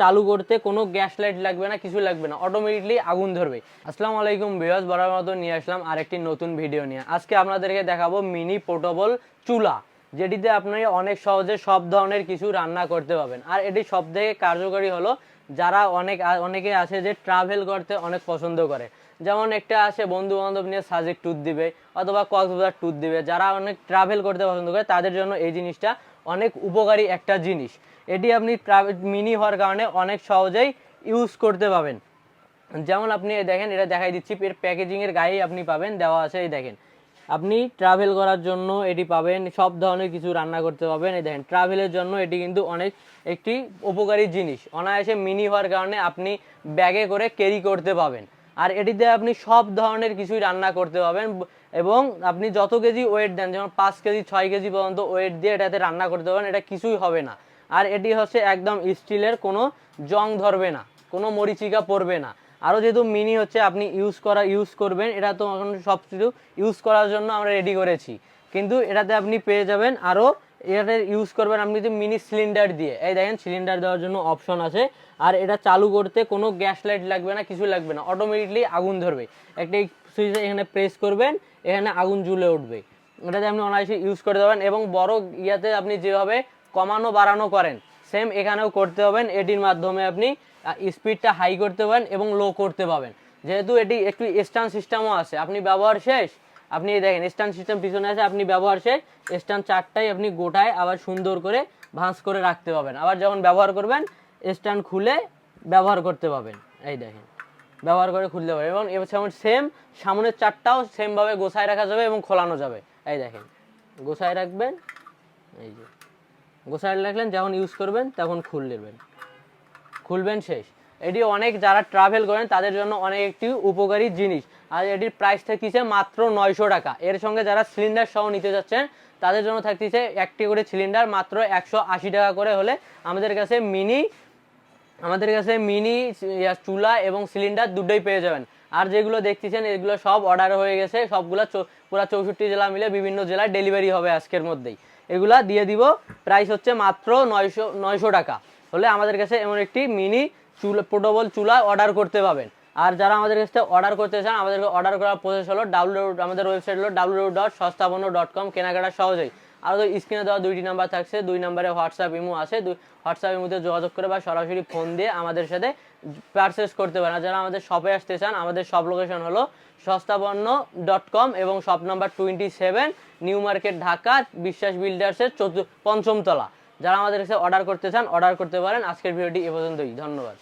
চালু করতে কোনো গ্যাস লাইট লাগবে না, কিছু লাগবে না। অটোমেটিকলি আগুন ধরবে। আসসালামু আলাইকুম বিয়াস বরাবর মতো নিয়ে আসলাম আরেকটি নতুন ভিডিও নিয়ে। আজকে আপনাদেরকে দেখাবো মিনি পোর্টেবল চুলা, যেটিতে আপনি অনেক সহজে সব ধরনের কিছু রান্না করতে পারবেন। আর এটি সব থেকে কার্যকরী হলো যারা অনেক অনেকে আছে যে ট্রাভেল করতে অনেক পছন্দ করে। যেমন একটা আছে বন্ধু বান্ধব নিয়ে সাজেক ট্যুর দিবে, অথবা কক্সবাজার ট্যুর দিবে। যারা অনেক ট্রাভেল করতে পছন্দ করে, তাদের জন্য এই জিনিসটা অনেক উপকারী একটা জিনিস। এটি আপনি ট্রাভেল মিনি হওয়ার কারণে অনেক সহজেই ইউজ করতে পাবেন। যেমন আপনি দেখেন, এটা দেখাই দিচ্ছি, এর প্যাকেজিংয়ের গায়েই আপনি পাবেন, দেওয়া আছে এই দেখেন। আপনি ট্রাভেল করার জন্য এটি পাবেন, সব ধরনের কিছু রান্না করতে পারবেন। এই দেখেন ট্রাভেলের জন্য এটি কিন্তু অনেক একটি উপকারী জিনিস। অনায়াসে মিনি হওয়ার কারণে আপনি ব্যাগে করে ক্যারি করতে পাবেন আর এটিতে আপনি সব ধরনের কিছুই রান্না করতে পারবেন এবং আপনি যত কেজি ওয়েট দেন, যেমন পাঁচ কেজি, ছয় কেজি পর্যন্ত ওয়েট দিয়ে এটাতে রান্না করতে পারবেন, এটা কিছুই হবে না। আর এটি হচ্ছে একদম স্টিলের কোনো জং ধরবে না, কোনো মরিচিকা পড়বে না। আরও যেহেতু মিনি হচ্ছে, আপনি ইউজ করা ইউজ করবেন, এটা তো এখন সব কিছু ইউজ করার জন্য আমরা রেডি করেছি। কিন্তু এটাতে আপনি পেয়ে যাবেন আরও এটাতে ইউজ করবেন আপনি যে মিনি সিলিন্ডার দিয়ে। এই দেখেন সিলিন্ডার দেওয়ার জন্য অপশন আছে। আর এটা চালু করতে কোনো গ্যাস লাইট লাগবে না, কিছু লাগবে না। অটোমেটিকলি আগুন ধরবে। একটা সুইচে এখানে প্রেস করবেন, এখানে আগুন জ্বলে উঠবে। এটাতে আপনি অনায়াসে ইউজ করে পারবেন এবং বড় ইয়াতে আপনি যেভাবে কমানো বাড়ানো করেন সেম এখানেও করতে পারবেন। এটির মাধ্যমে আপনি স্পিডটা হাই করতে পারেন এবং লো করতে পারবেন। যেহেতু এটি একটু স্ট্যান্ড সিস্টেমও আছে, আপনি ব্যবহার শেষ, আপনি দেখেন স্ট্যান্ড সিস্টেম পিছনে আছে, আপনি ব্যবহার শেষ স্ট্যান্ড চারটাই আপনি গোটায় আবার সুন্দর করে ভাঁজ করে রাখতে পারবেন। আবার যখন ব্যবহার করবেন স্ট্যান্ড খুলে ব্যবহার করতে পারবেন। এই দেখেন, ব্যবহার করে খুলতে পারবেন এবং যেমন সেম সামনের চারটাও সেমভাবে গোছায় রাখা যাবে এবং খোলানো যাবে। এই দেখেন, গোছায় রাখবেন, এই যে। গোছায় রাখলেন যখন ইউজ করবেন তখন খুল নেবেন। খুলবেন শেষ। এটি অনেক যারা ট্রাভেল করেন, তাদের জন্য অনেক একটি উপকারী জিনিস। আর এটির প্রাইস থাকতেছে মাত্র নয়শো টাকা। এর সঙ্গে যারা সিলিন্ডার সহ নিতে যাচ্ছেন, তাদের জন্য থাকতেছে একটি করে সিলিন্ডার মাত্র একশো আশি টাকা করে হলে আমাদের কাছে মিনি আমাদের কাছে মিনি চুলা এবং সিলিন্ডার দুটোই পেয়ে যাবেন। আর যেগুলো দেখতেছেন, এগুলো সব অর্ডার হয়ে গেছে। সবগুলো পুরা চৌষট্টি জেলা মিলে বিভিন্ন জেলায় ডেলিভারি হবে আজকের মধ্যেই। এগুলা দিয়ে দিব। প্রাইস হচ্ছে মাত্র নয়শো নয়শো টাকা। হলে আমাদের কাছে এমন একটি মিনি চুলা পোর্টেবল চুলা অর্ডার করতে পাবেন। আর যারা আমাদের কাছে অর্ডার করতে চান, আমাদেরকে অর্ডার করার প্রসেস হলো ডাব্লু আমাদের ওয়েবসাইট হলো W dot Sastapanya dot com কেনাকাটা সহজেই। আর ওই স্ক্রিনে দেওয়া দুইটি নাম্বার থাকছে, দুই নাম্বারে হোয়াটসঅ্যাপ ইমো আছে, দুই হোয়াটসঅ্যাপ ইমোতে যোগাযোগ করে বা সরাসরি ফোন দিয়ে আমাদের সাথে পারচেস করতে পারেন। যারা আমাদের শপে আসতে চান, আমাদের শপ লোকেশন হলো সস্তাপন্ন ডট কম এবং shop number twenty seven New Market Dhaka Biswas বিল্ডার্সের চতুর্থ পঞ্চমতলা। যারা আমাদের কাছে অর্ডার করতে চান অর্ডার করতে পারেন। আজকের ভিডিওটি এ পর্যন্তই। ধন্যবাদ।